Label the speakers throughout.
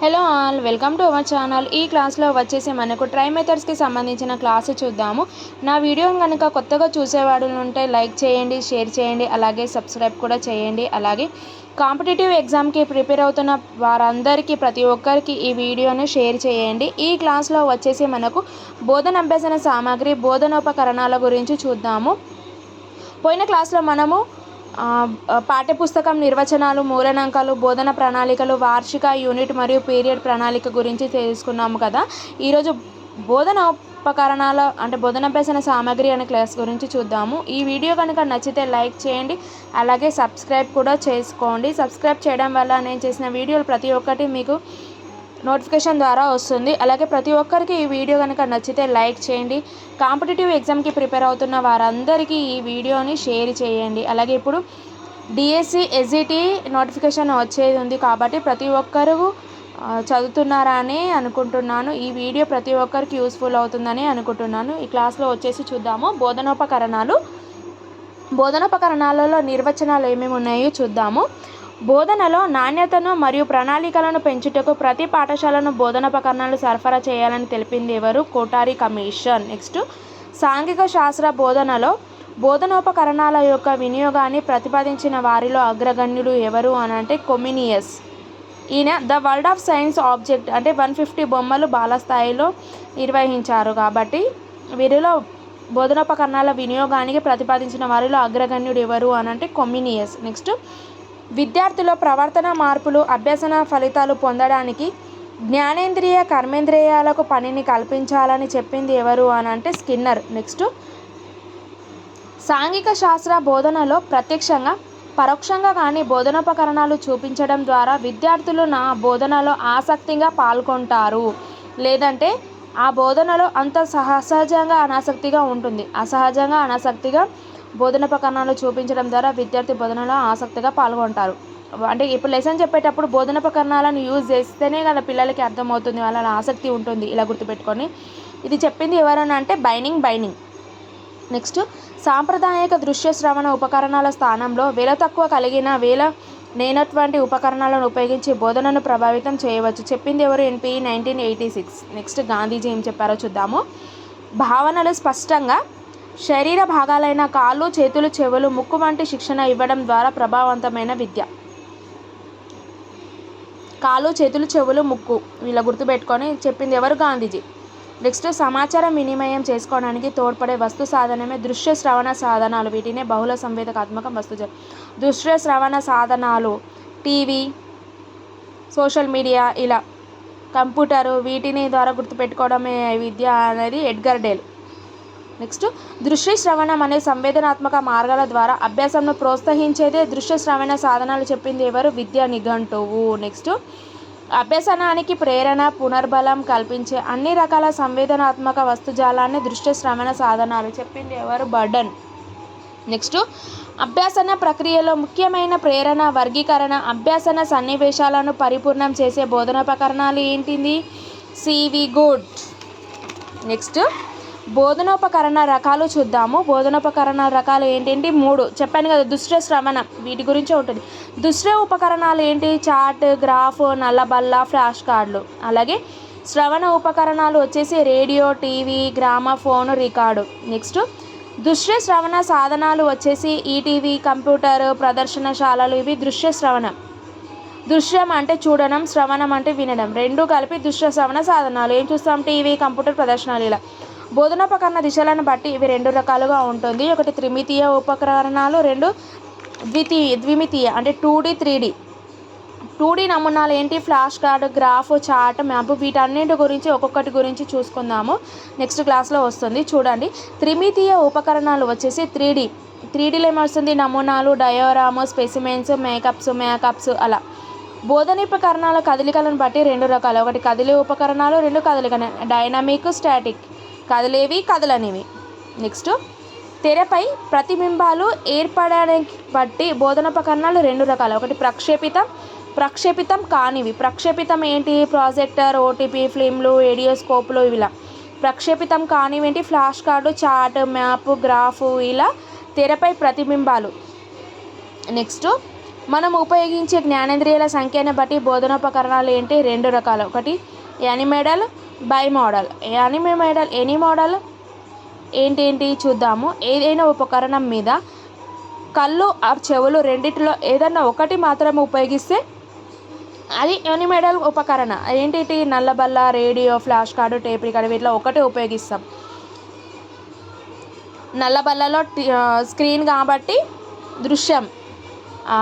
Speaker 1: Hello all welcome to our channel. ఈ క్లాస్లో వచ్చేసి మనకు ట్రై మెథడ్స్కి సంబంధించిన క్లాసు చూద్దాము. నా వీడియో కనుక కొత్తగా చూసేవాడు ఉంటే లైక్ చేయండి షేర్ చేయండి అలాగే సబ్స్క్రైబ్ కూడా చేయండి. అలాగే కాంపిటేటివ్ ఎగ్జామ్కి ప్రిపేర్ అవుతున్న వారందరికీ ప్రతి ఒక్కరికి ఈ వీడియోను షేర్ చేయండి. ఈ క్లాస్లో వచ్చేసి మనకు బోధన అభ్యసన సామాగ్రి బోధనోపకరణాల గురించి చూద్దాము. పోయిన క్లాస్లో మనము పాఠ్యపుస్తకం నిర్వచనాలు మూలనాంకాలు బోధన ప్రణాళికలు వార్షిక యూనిట్ మరియు పీరియడ్ ప్రణాళిక గురించి తెలుసుకున్నాము కదా. ఈరోజు బోధన ఉపకరణాల అంటే బోధనాభ్యసన సామాగ్రి అనే క్లాస్ గురించి చూద్దాము. ఈ వీడియో కనుక నచ్చితే లైక్ చేయండి అలాగే సబ్స్క్రైబ్ కూడా చేసుకోండి. సబ్స్క్రైబ్ చేయడం వల్ల నేను చేసిన వీడియోలు ప్రతి ఒక్కటి మీకు నోటిఫికేషన్ ద్వారా వస్తుంది. అలాగే ప్రతి ఒక్కరికి ఈ వీడియో కనుక నచ్చితే లైక్ చేయండి. కాంపిటేటివ్ ఎగ్జామ్కి ప్రిపేర్ అవుతున్న వారందరికీ ఈ వీడియోని షేర్ చేయండి. అలాగే ఇప్పుడు డిఎస్సి ఎస్జిటి నోటిఫికేషన్ వచ్చేది ఉంది కాబట్టి ప్రతి ఒక్కరు చదువుతున్నారా అని అనుకుంటున్నాను. ఈ వీడియో ప్రతి ఒక్కరికి యూస్ఫుల్ అవుతుందని అనుకుంటున్నాను. ఈ క్లాస్లో వచ్చేసి చూద్దాము. బోధనోపకరణాలు. బోధనోపకరణాలలో నిర్వచనాలు ఏమేమి ఉన్నాయో చూద్దాము. బోధనలో నాణ్యతను మరియు ప్రణాళికలను పెంచుటకు ప్రతి పాఠశాలను బోధనోపకరణాలు సరఫరా చేయాలని తెలిపింది ఎవరు? కోటారి కమిషన్. నెక్స్ట్ సాంఘిక శాస్త్ర బోధనలో బోధనోపకరణాల యొక్క వినియోగాన్ని ప్రతిపాదించిన వారిలో అగ్రగణ్యుడు ఎవరు అని అంటే కొమినియస్. ఈయన the world of science object అంటే వన్ ఫిఫ్టీ బొమ్మలు బాలస్థాయిలో నిర్వహించారు కాబట్టి వీరిలో బోధనోపకరణాల వినియోగానికి ప్రతిపాదించిన వారిలో అగ్రగణ్యుడు ఎవరు అని అంటే కొమినియస్. నెక్స్ట్ విద్యార్థుల ప్రవర్తన మార్పులు అభ్యసన ఫలితాలు పొందడానికి జ్ఞానేంద్రియ కర్మేంద్రియాలకు పనిని కల్పించాలని చెప్పింది ఎవరు అని అంటే స్కిన్నర్. నెక్స్ట్. సాంఘిక శాస్త్ర బోధనలో ప్రత్యక్షంగా పరోక్షంగా కానీ బోధనోపకరణాలు చూపించడం ద్వారా విద్యార్థులు నా బోధనలో ఆసక్తిగా పాల్గొంటారు. లేదంటే ఆ బోధనలో అంత సహజంగా అనాసక్తిగా ఉంటుంది. అసహజంగా అనాసక్తిగా బోధన ప్రకరణాలు చూపించడం ద్వారా విద్యార్థి బోధనలో ఆసక్తిగా పాల్గొంటారు. అంటే ఇప్పుడు లెసన్ చెప్పేటప్పుడు బోధన ప్రకరణాలను యూజ్ చేస్తేనే కదా పిల్లలకి అర్థమవుతుంది వాళ్ళ ఆసక్తి ఉంటుంది ఇలా గుర్తుపెట్టుకొని. ఇది చెప్పింది ఎవరైనా అంటే బైనింగ్ బైనింగ్. నెక్స్ట్ సాంప్రదాయక దృశ్య శ్రవణ ఉపకరణాల స్థానంలో వేల తక్కువ కలిగిన వేల నేనటువంటి ఉపకరణాలను ఉపయోగించి బోధనను ప్రభావితం చేయవచ్చు. చెప్పింది ఎవరు? NP nineteen eighty six next Gandhiji ఏం చెప్పారో చూద్దాము. భావనలు స్పష్టంగా శరీర భాగాలైన కాళ్ళు చేతులు చెవులు ముక్కు వంటి శిక్షణ ఇవ్వడం ద్వారా ప్రభావవంతమైన విద్య. కాళ్ళు చేతులు చెవులు ముక్కు వీళ్ళ గుర్తుపెట్టుకొని చెప్పింది ఎవరు? గాంధీజీ. నెక్స్ట్ సమాచారం వినిమయం చేసుకోవడానికి తోడ్పడే వస్తు సాధనమే దృశ్య శ్రవణ సాధనాలు. వీటినే బహుళ సంవేదకాత్మక వస్తు దృశ్య శ్రవణ సాధనాలు టీవీ సోషల్ మీడియా ఇలా కంప్యూటరు వీటిని ద్వారా గుర్తుపెట్టుకోవడమే విద్య అనేది ఎడ్గర్ డేల్. నెక్స్ట్ దృశ్య శ్రవణం అనే సంవేదనాత్మక మార్గాల ద్వారా అభ్యాసంను ప్రోత్సహించేదే దృశ్య శ్రవణ సాధనాలు చెప్పింది ఎవరు? విద్యా నిఘంటువు. నెక్స్ట్ అభ్యసనానికి ప్రేరణ పునర్బలం కల్పించే అన్ని రకాల సంవేదనాత్మక వస్తుజాలాన్ని దృశ్య శ్రవణ సాధనాలు చెప్పింది ఎవరు? బర్డన్. నెక్స్ట్ అభ్యాసన ప్రక్రియలో ముఖ్యమైన ప్రేరణ వర్గీకరణ అభ్యాసన సన్నివేశాలను పరిపూర్ణం చేసే బోధనోపకరణాలు ఏంటిది? CV good. నెక్స్ట్ బోధనోపకరణ రకాలు చూద్దాము. బోధనోపకరణ రకాలు ఏంటంటే మూడు. చెప్పాను కదా దుష్ట శ్రవణ వీటి గురించే ఉంటుంది. దుష్ట ఉపకరణాలు ఏంటి? చార్ట్ గ్రాఫ్ నల్లబల్ల ఫ్లాష్ కార్డులు. అలాగే శ్రవణ ఉపకరణాలు వచ్చేసి radio TV gramophone record. Next దృశ్య శ్రవణ సాధనాలు వచ్చేసి ఈటీవీ కంప్యూటర్ ప్రదర్శనశాలలు. ఇవి దృశ్య శ్రవణం దృశ్యం అంటే చూడడం శ్రవణం అంటే వినడం. రెండు కలిపి దృశ్య శ్రవణ సాధనాలు. ఏం చూస్తాం? టీవీ కంప్యూటర్ ప్రదర్శనలు ఇలా. బోధనోపకరణ దిశలను బట్టి ఇవి రెండు రకాలుగా ఉంటుంది. ఒకటి త్రిమితీయ ఉపకరణాలు రెండు ద్వితీయ ద్విమితీయ అంటే two D three D. Two D నమూనాలు ఏంటి? Flash card graph chart map వీటన్నింటి గురించి ఒక్కొక్కటి గురించి చూసుకుందాము. నెక్స్ట్ క్లాస్లో వస్తుంది. చూడండి. త్రిమితీయ ఉపకరణాలు వచ్చేసి త్రీ డి. త్రీ డీలో ఏమొస్తుంది? నమూనాలు డయోరాము స్పెసిమెన్స్ మేకప్స్ మేకప్స్ అలా. బోధనోపకరణాల కదలికలను బట్టి రెండు రకాలు. ఒకటి కదిలే ఉపకరణాలు రెండు కదలిక డైనమిక్ స్టాటిక్. కదిలేవి కదలనివి. నెక్స్ట్ తెరపై ప్రతిబింబాలు ఏర్పడడానికి బట్టి బోధనోపకరణాలు రెండు రకాలు. ఒకటి ప్రక్షేపితం ప్రక్షేపితం కానివి. ప్రక్షేపితం ఏంటి? ప్రాజెక్టర్ ఓటీపీ ఫిల్మ్లు ఏడియోస్కోప్లు ఇలా ప్రక్షేపితం కానివి ఏంటి? Flash card chart map graph ఇలా తెరపై ప్రతిబింబాలు. నెక్స్ట్ మనం ఉపయోగించే జ్ఞానేంద్రియాల సంఖ్యను బట్టి బోధనోపకరణాలు ఏంటి? రెండు రకాలు. ఒకటి యానిమేడల్ బై మోడల్ యానిమేడల్ ఎనీ మోడల్ ఏంటి ఏంటి? చూద్దాము. ఏదైనా ఉపకరణం మీద కళ్ళు ఆ చెవులు రెండిటిలో ఏదన్నా ఒకటి మాత్రమే ఉపయోగిస్తే అది యానిమేడల్ ఉపకరణ. ఏంటి నల్లబల్ల radio flash card tape record వీటిలో ఒకటే ఉపయోగిస్తాం. నల్లబల్లలో స్క్రీన్ కాబట్టి దృశ్యం.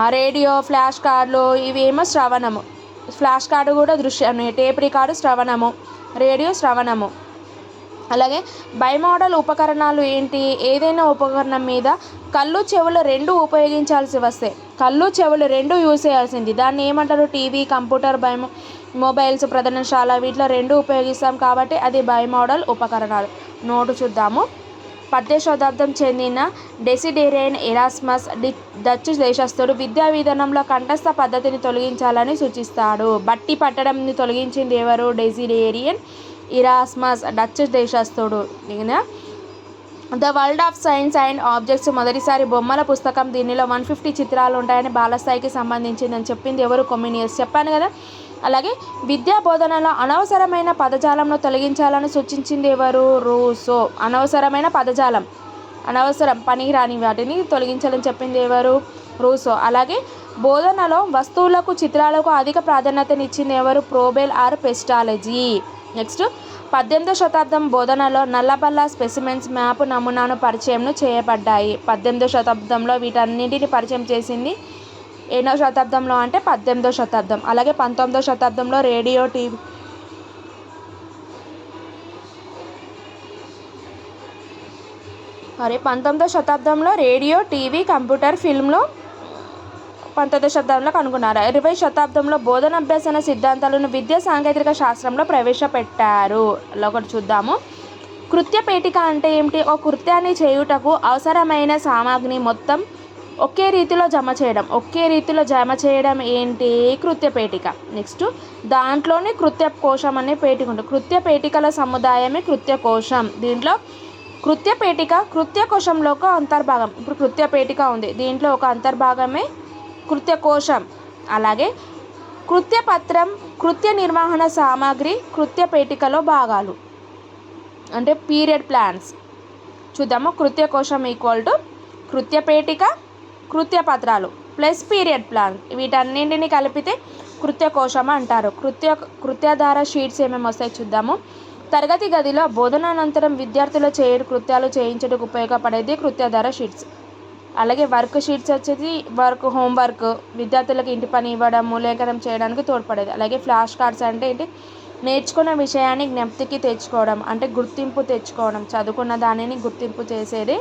Speaker 1: రేడియో ఫ్లాష్ కార్డులు ఇవేమో శ్రవణము. ఫ్లాష్ కార్డు కూడా దృశ్యం టేప్ రికార్డు శ్రవణము. రేడియో శ్రవణము. అలాగే బైమోడల్ ఉపకరణాలు ఏంటి? ఏదైనా ఉపకరణం మీద కళ్ళు చెవులు రెండు ఉపయోగించాల్సి వస్తే కళ్ళు చెవులు రెండు యూజ్ చేయాల్సింది. దాన్ని ఏమంటారు? టీవీ కంప్యూటర్ బై మొబైల్స్ ప్రదర్శనశాల వీటిలో రెండు ఉపయోగిస్తాం కాబట్టి అది బైమోడల్ ఉపకరణాలు. నోటు చూద్దాము. పద్దె శతాబ్దం చెందిన డెసిడేరియన్ ఎరాస్మస్ డి డచ్ దేశస్థుడు విద్యా విధానంలో కంఠస్థ పద్ధతిని తొలగించాలని సూచిస్తాడు. బట్టి పట్టడంని తొలగించింది ఎవరు? Desiderius Erasmus Dutch దేశస్థుడు the world of science and objects మొదటిసారి బొమ్మల పుస్తకం దీనిలో వన్ ఫిఫ్టీ చిత్రాలు ఉంటాయని బాలస్థాయికి సంబంధించిందని చెప్పింది ఎవరు? కొమ్యూనియస్ చెప్పాను కదా? అలాగే విద్యా బోధనలో అనవసరమైన పదజాలంను తొలగించాలని సూచించింది ఎవరు? రూసో. అనవసరమైన పదజాలం. అనవసరం పనికిరాని వాటిని తొలగించాలని చెప్పింది ఎవరు? రూసో. అలాగే బోధనలో వస్తువులకు చిత్రాలకు అధిక ప్రాధాన్యతనిచ్చింది ఎవరు? ప్రోబెల్ ఆర్ పెస్టాలజీ. నెక్స్ట్ పద్దెనిమిదో శతాబ్దం బోధనలో నల్లబల్ల స్పెసిమెన్స్ మ్యాప్ నమూనాను పరిచయంను చేయబడ్డాయి. పద్దెనిమిదో శతాబ్దంలో వీటన్నింటిని పరిచయం చేసింది ఎన్నో శతాబ్దంలో అంటే పద్దెనిమిదో శతాబ్దం అలాగే పంతొమ్మిదో శతాబ్దంలో రేడియో టీవీ మరి పంతొమ్మిదో శతాబ్దంలో రేడియో టీవీ కంప్యూటర్ ఫిల్మ్లో పంతొమ్మిదో శతాబ్దంలో కనుగొన్నారు. ఇరవై శతాబ్దంలో బోధన అభ్యసన సిద్ధాంతాలను విద్యా సాంకేతిక శాస్త్రంలో ప్రవేశపెట్టారు. ఒకటి చూద్దాము. కృత్య పేటిక అంటే ఏమిటి? ఒక కృత్యాన్ని చేయుటకు అవసరమైన సామాగ్రిని మొత్తం ఒకే రీతిలో జమ చేయడం. ఒకే రీతిలో జమ చేయడం ఏంటి? కృత్య పేటిక. నెక్స్ట్ దాంట్లోనే కృత్య కోశం అనే పేటిక ఉంటుంది. కృత్య పేటికల సముదాయమే కృత్య కోశం. దీంట్లో కృత్య పేటిక కృత్య కోశంలో ఒక అంతర్భాగం. ఇప్పుడు కృత్య పేటిక ఉంది. దీంట్లో ఒక అంతర్భాగమే కృత్య కోశం. అలాగే కృత్య పత్రం కృత్య నిర్వహణ సామాగ్రి కృత్య పేటికలో భాగాలు. అంటే పీరియడ్ ప్లాన్స్. చూద్దాము. కృత్య కోశం ఈక్వల్ టు కృత్య కృత్య పత్రాలు ప్లస్ పీరియడ్ ప్లాన్. వీటన్నింటిని కలిపితే కృత్య కోశం అంటారు. కృత్య కృత్యాధార షీట్స్ ఏమేమి వస్తాయి చూద్దాము. తరగతి గదిలో బోధనానంతరం విద్యార్థులు చేయడు కృత్యాలు చేయించడానికి ఉపయోగపడేది కృత్యాధార షీట్స్. అలాగే వర్క్ షీట్స్ వచ్చేది వర్క్ హోంవర్క్. విద్యార్థులకు ఇంటి పని ఇవ్వడం మూల్యాంకనం చేయడానికి తోడ్పడేది. అలాగే ఫ్లాష్ కార్డ్స్ అంటే ఏంటి? నేర్చుకున్న విషయాన్ని జ్ఞప్తికి తెచ్చుకోవడం అంటే గుర్తింపు తెచ్చుకోవడం చదువుకున్న దానిని గుర్తింపు చేసేది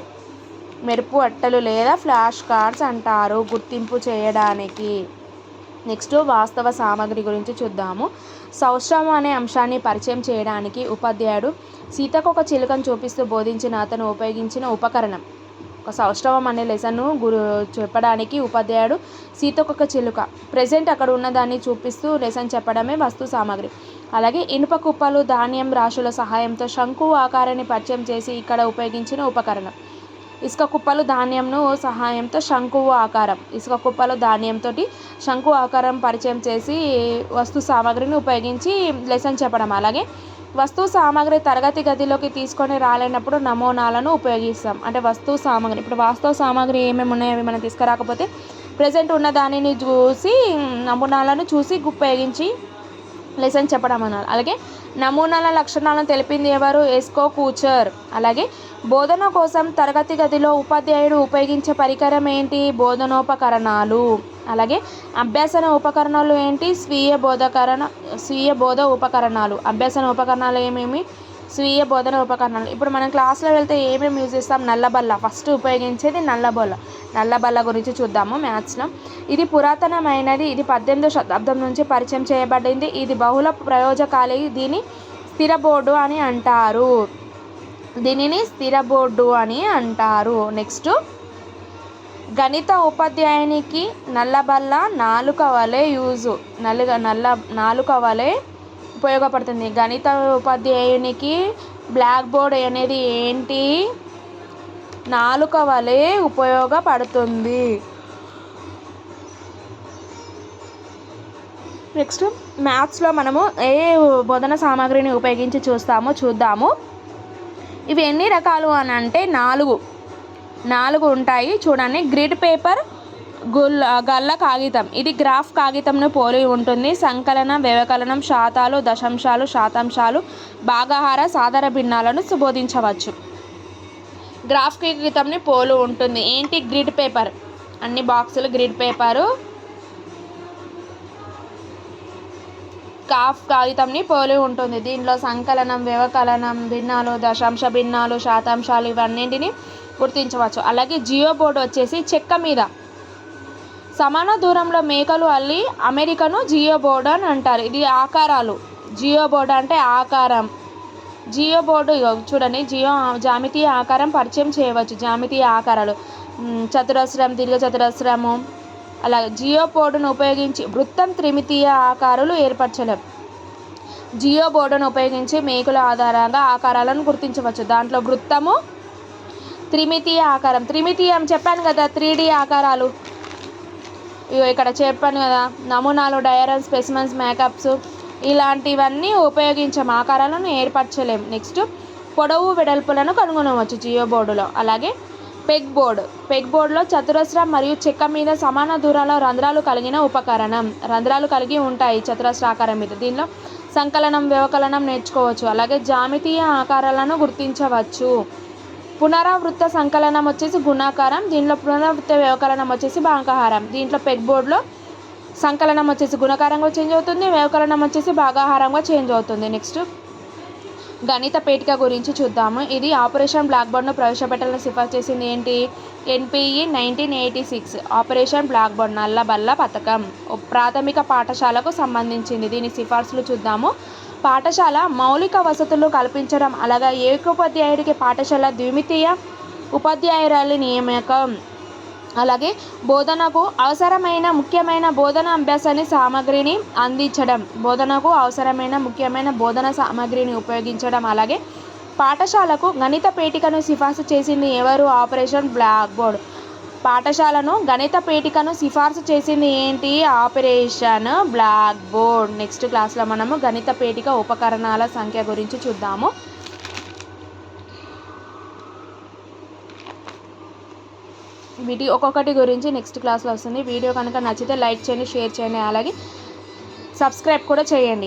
Speaker 1: మెరుపు అట్టలు లేదా ఫ్లాష్ కార్డ్స్ అంటారు గుర్తింపు చేయడానికి. నెక్స్ట్ వాస్తవ సామాగ్రి గురించి చూద్దాము. సౌష్టవం అనే అంశాన్ని పరిచయం చేయడానికి ఉపాధ్యాయుడు సీతకు ఒక చిలుకను చూపిస్తూ బోధించిన అతను ఉపయోగించిన ఉపకరణం. ఒక సౌష్టవం అనే లెసన్ను గురు చెప్పడానికి ఉపాధ్యాయుడు సీతకొక చిలుక. ప్రజెంట్ అక్కడ ఉన్నదాన్ని చూపిస్తూ లెసన్ చెప్పడమే వస్తు సామాగ్రి. అలాగే ఇనుప కుప్పలు ధాన్యం రాశుల సహాయంతో శంకు ఆకారాన్ని పరిచయం చేసి ఇక్కడ ఉపయోగించిన ఉపకరణం. ఇసుక కుప్పలు ధాన్యంను సహాయంతో శంకువు ఆకారం ఇసుక కుప్పలు ధాన్యంతో శంకు ఆకారం పరిచయం చేసి వస్తు సామాగ్రిని ఉపయోగించి లెసన్ చెప్పడం. అలాగే వస్తు సామాగ్రి తరగతి గదిలోకి తీసుకొని రాలేనప్పుడు నమూనాలను ఉపయోగిస్తాం. అంటే వస్తువు సామాగ్రి ఇప్పుడు వాస్తవ సామాగ్రి ఏమేమి ఉన్నాయో అవి మనం తీసుకురాకపోతే ప్రజెంట్ ఉన్న దానిని చూసి నమూనాలను చూసి ఉపయోగించి లెసన్ చెప్పడం అన్నారు అలాగే నమూనాల లక్షణాలను తెలిపింది ఎవరు? ఎస్కో కూచర్. అలాగే బోధన కోసం తరగతి గదిలో ఉపాధ్యాయుడు ఉపయోగించే పరికరం ఏంటి? బోధనోపకరణాలు. అలాగే అభ్యాసన ఉపకరణాలు ఏంటి? స్వీయ బోధకరణ స్వీయ బోధ ఉపకరణాలు. అభ్యాసన ఉపకరణాలు ఏమేమి? స్వీయ బోధన ఉపకరణాలు. ఇప్పుడు మనం క్లాస్లో వెళ్తే ఏమేమి యూజ్ చేస్తాం? నల్లబల్ల ఫస్ట్ ఉపయోగించేది నల్లబల్ల నల్లబల్ల గురించి చూద్దాము మ్యాథ్స్లో ఇది పురాతనమైనది. ఇది పద్దెనిమిదో శతాబ్దం నుంచి పరిచయం చేయబడింది. ఇది బహుళ ప్రయోజకాలి దీని స్థిర బోర్డు అని అంటారు. దీనిని స్థిర బోర్డు అని అంటారు. నెక్స్ట్. గణిత ఉపాధ్యాయునికి నల్లబల్ల నాలుక వలె యూజు. నలుగ నల్ల నాలుక వలె ఉపయోగపడుతుంది. గణిత ఉపాధ్యాయునికి బ్లాక్ బోర్డ్ అనేది ఏంటి? నాలుక వలె ఉపయోగపడుతుంది. నెక్స్ట్ మ్యాథ్స్లో మనము ఏ బోధన సామాగ్రిని ఉపయోగించి చూస్తామో చూద్దాము. ఇవి ఎన్ని రకాలు అని అంటే నాలుగు. నాలుగు ఉంటాయి. చూడండి గ్రిడ్ పేపర్ గుల్ల గల్ల కాగితం. ఇది గ్రాఫ్ కాగితంను పోలి ఉంటుంది. సంకలనం వ్యవకలనం శాతాలు దశాంశాలు శాతాంశాలు భాగాహార సాధార భిన్నాలను సుబోధించవచ్చు. గ్రాఫ్ కాగితంని పోలు ఉంటుంది. ఏంటి? Grid paper. అన్ని బాక్సులు గ్రిడ్ పేపరు. కాఫ్ కాగితంని పోలి ఉంటుంది. దీనిలో సంకలనం వ్యవకలనం భిన్నాలు దశాంశ భిన్నాలు శాతాంశాలు ఇవన్నింటిని గుర్తించవచ్చు. అలాగే జియో బోర్డు వచ్చేసి చెక్క మీద. సమాన దూరంలో మేకలు అల్లి అమెరికను జియోబోర్డ్ అని అంటారు. ఇది ఆకారాలు. జియోబోర్డ్ అంటే ఆకారం. జియో బోర్డు చూడండి జియో జామితీయ ఆకారం పరిచయం చేయవచ్చు. జామితీయ ఆకారాలు. చతురస్రం దీర్ఘ చతురస్రము. అలా జియో బోర్డును ఉపయోగించి వృత్తం త్రిమితీయ ఆకారాలు ఏర్పరచలేం. జియో బోర్డును ఉపయోగించి మేకుల ఆధారంగా ఆకారాలను గుర్తించవచ్చు. దాంట్లో వృత్తము త్రిమితీయ ఆకారం. త్రిమితీయం చెప్పాను కదా త్రీ ఆకారాలు. ఇక్కడ చెప్పాను కదా నమూనాలు డయారన్ స్పెసిమన్స్ మేకప్స్ ఇలాంటివన్నీ ఉపయోగించాం ఆకారాలను ఏర్పరచలేం. నెక్స్ట్ పొడవు వెడల్పులను కనుగొనవచ్చు జియో బోర్డులో. అలాగే పెగ్ బోర్డ్. పెగ్ బోర్డులో చతురస్రం మరియు చెక్క మీద సమాన దూరంలో రంధ్రాలు కలిగిన ఉపకరణం రంధ్రాలు కలిగి ఉంటాయి చతురస్ర ఆకారం మీద. దీనిలో సంకలనం వ్యవకలనం నేర్చుకోవచ్చు. అలాగే జామితీయ ఆకారాలను గుర్తించవచ్చు. పునరావృత్త సంకలనం వచ్చేసి గుణాకారం దీంట్లో పునరావృత్త వ్యవకలనం వచ్చేసి భాగాహారం. దీంట్లో పెగ్ బోర్డ్లో సంకలనం వచ్చేసి గుణకారంగా చేంజ్ అవుతుంది వ్యవకలనం వచ్చేసి భాగాహారంగా చేంజ్ అవుతుంది. నెక్స్ట్ గణిత పేటిక గురించి చూద్దాము. ఇది ఆపరేషన్ బ్లాక్ బోర్డ్ను ప్రవేశపెట్టాలని సిఫార్సు చేసింది ఏంటి? NPE nineteen eighty six operation black board నల్లబల్ల పథకం. ప్రాథమిక పాఠశాలకు సంబంధించింది. దీని సిఫార్సులు చూద్దాము. పాఠశాల మౌలిక వసతులు కల్పించడం అలాగే ఏకోపాధ్యాయుడికి పాఠశాల ద్విమితీయ ఉపాధ్యాయురాలి నియామకం. అలాగే బోధనకు అవసరమైన ముఖ్యమైన బోధన అభ్యాసాన్ని సామగ్రిని అందించడం బోధనకు అవసరమైన ముఖ్యమైన బోధన సామగ్రిని ఉపయోగించడం అలాగే పాఠశాలకు గణిత పేటికను సిఫార్సు చేసింది ఎవరు? Operation black board. పాఠశాలను గణిత పేటికను సిఫార్సు చేసింది ఏంటి? Operation black board. నెక్స్ట్ క్లాస్లో మనము గణిత పేటిక ఉపకరణాల సంఖ్య గురించి చూద్దాము. వీటి ఒక్కొక్కటి గురించి నెక్స్ట్ క్లాస్లో వస్తుంది. వీడియో కనుక నచ్చితే లైక్ చేయండి షేర్ చేయండి అలాగే సబ్స్క్రైబ్ కూడా చేయండి.